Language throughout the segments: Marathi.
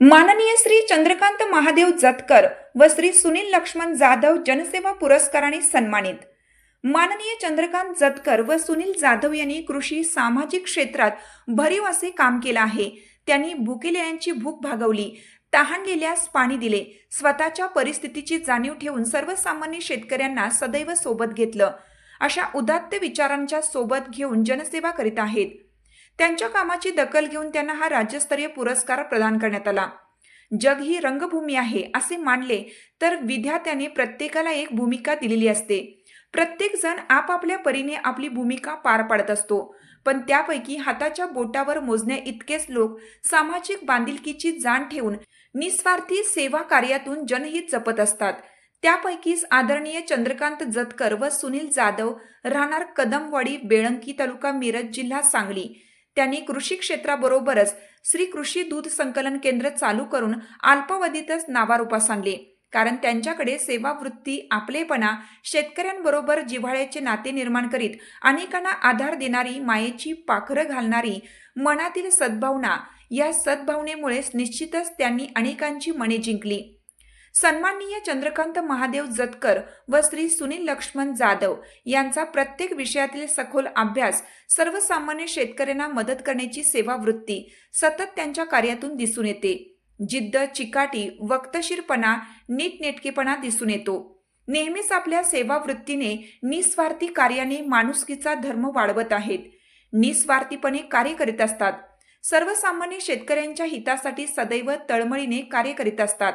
माननीय श्री चंद्रकांत महादेव जतकर व श्री सुनील लक्ष्मण जाधव जनसेवा पुरस्काराने सन्मानित. माननीय चंद्रकांत जतकर व सुनील जाधव यांनी कृषी सामाजिक क्षेत्रात भरीव असे काम केलं आहे. त्यांनी भुकेलेल्यांची भूक भागवली तहानलेल्यास पाणी दिले स्वतःच्या परिस्थितीची जाणीव ठेवून सर्वसामान्य शेतकऱ्यांना सदैव सोबत घेतलं. अशा उदात्त विचारांच्या सोबत घेऊन जनसेवा करीत आहेत. त्यांच्या कामाची दखल घेऊन त्यांना हा राज्यस्तरीय पुरस्कार प्रदान करण्यात आला. जग ही रंगभूमी आहे असे मानले तर विद्यार्थ्याने प्रत्येकाला एक भूमिका दिलेली असते. प्रत्येक जण आपापल्या परीने आपली भूमिका पार पाडत असतो. पण त्यापैकी हाताच्या बोटावर मोजण्या इतकेच लोक सामाजिक बांधिलकीची जाण ठेवून निस्वार्थी सेवा कार्यातून जनहित जपत असतात. त्यापैकीच आदरणीय चंद्रकांत जतकर व सुनील जाधव राहणार कदमवाडी बेळंकी तालुका मिरज जिल्हा सांगली. त्यांनी कृषी क्षेत्राबरोबरच श्री कृषी दूध संकलन केंद्र चालू करून अल्पावधीतच नावारूपास आणले. कारण त्यांच्याकडे सेवावृत्ती आपलेपणा शेतकऱ्यांबरोबर जिव्हाळ्याचे नाते निर्माण करीत अनेकांना आधार देणारी मायेची पाखरं घालणारी मनातील सद्भावना या सद्भावनेमुळेच निश्चितच त्यांनी अनेकांची मने जिंकली. सन्माननीय चंद्रकांत महादेव जतकर व श्री सुनील लक्ष्मण जाधव यांचा प्रत्येक विषयातील सखोल अभ्यास सर्वसामान्य शेतकऱ्यांना मदत करण्याची सेवावृत्ती सतत त्यांच्या कार्यातून दिसून येते. जिद्द चिकाटी वक्तशीरपणा नीटनेटकेपणा दिसून येतो. नेहमीच आपल्या सेवावृत्तीने निस्वार्थी कार्याने माणुसकीचा धर्म वाढवत आहेत. निस्वार्थीपणे कार्य करीत असतात. सर्वसामान्य शेतकऱ्यांच्या हितासाठी सदैव तळमळीने कार्य करीत असतात.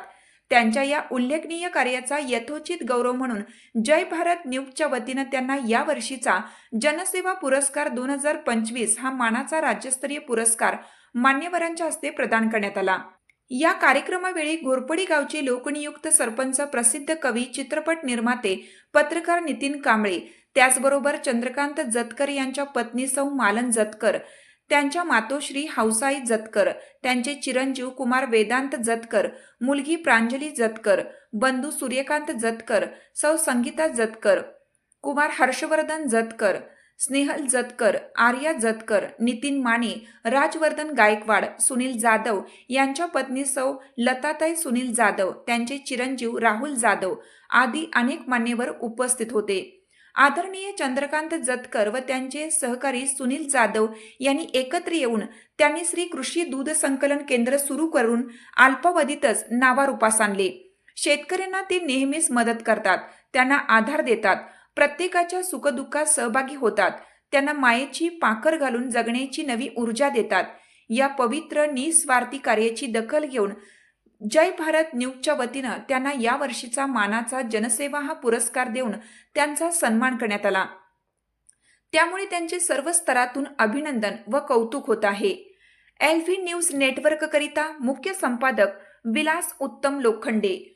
त्यांच्या या उल्लेखनीय कार्याचा यथोचित गौरव म्हणून जय भारत न्यूजच्या वतीनं त्यांना या वर्षीचा जनसेवा पुरस्कार दोन हजार पंचवीस हा मानाचा राज्यस्तरीय पुरस्कार मान्यवरांच्या हस्ते प्रदान करण्यात आला. या कार्यक्रमावेळी घोरपडी गावचे लोकनियुक्त सरपंच प्रसिद्ध कवी चित्रपट निर्माते पत्रकार नितीन कांबळे त्याचबरोबर चंद्रकांत जतकर यांच्या पत्नी सौ मालन जतकर त्यांच्या मातोश्री हौसाई जतकर त्यांचे चिरंजीव कुमार वेदांत जतकर मुलगी प्रांजली जतकर बंधू सूर्यकांत जतकर सौ संगीता जतकर कुमार हर्षवर्धन जतकर स्नेहल जतकर आर्या जतकर नितीन माने राजवर्धन गायकवाड सुनील जाधव यांच्या पत्नी सौ लताताई सुनील जाधव त्यांचे चिरंजीव राहुल जाधव आदी अनेक मान्यवर उपस्थित होते. आदरणीय चंद्रकांत जतकर व त्यांचे सहकारी सुनील जाधव यांनी एकत्र येऊन त्यांनी श्री कृषी दूध संकलन केंद्र सुरू करून अल्पावधीतच नावारूपास आणले. शेतकऱ्यांना ते नेहमीच मदत करतात त्यांना आधार देतात प्रत्येकाच्या सुखदुःखात सहभागी होतात त्यांना मायेची पाखर घालून जगण्याची नवी ऊर्जा देतात. या पवित्र निस्वार्थी कार्याची दखल घेऊन जय भारत न्यूजच्या वतीनं त्यांना या वर्षीचा मानाचा जनसेवा हा पुरस्कार देऊन त्यांचा सन्मान करण्यात आला. त्यामुळे त्यांचे सर्व स्तरातून अभिनंदन व कौतुक होत आहे. एल्फी न्यूज नेटवर्ककरिता मुख्य संपादक विलास उत्तम लोखंडे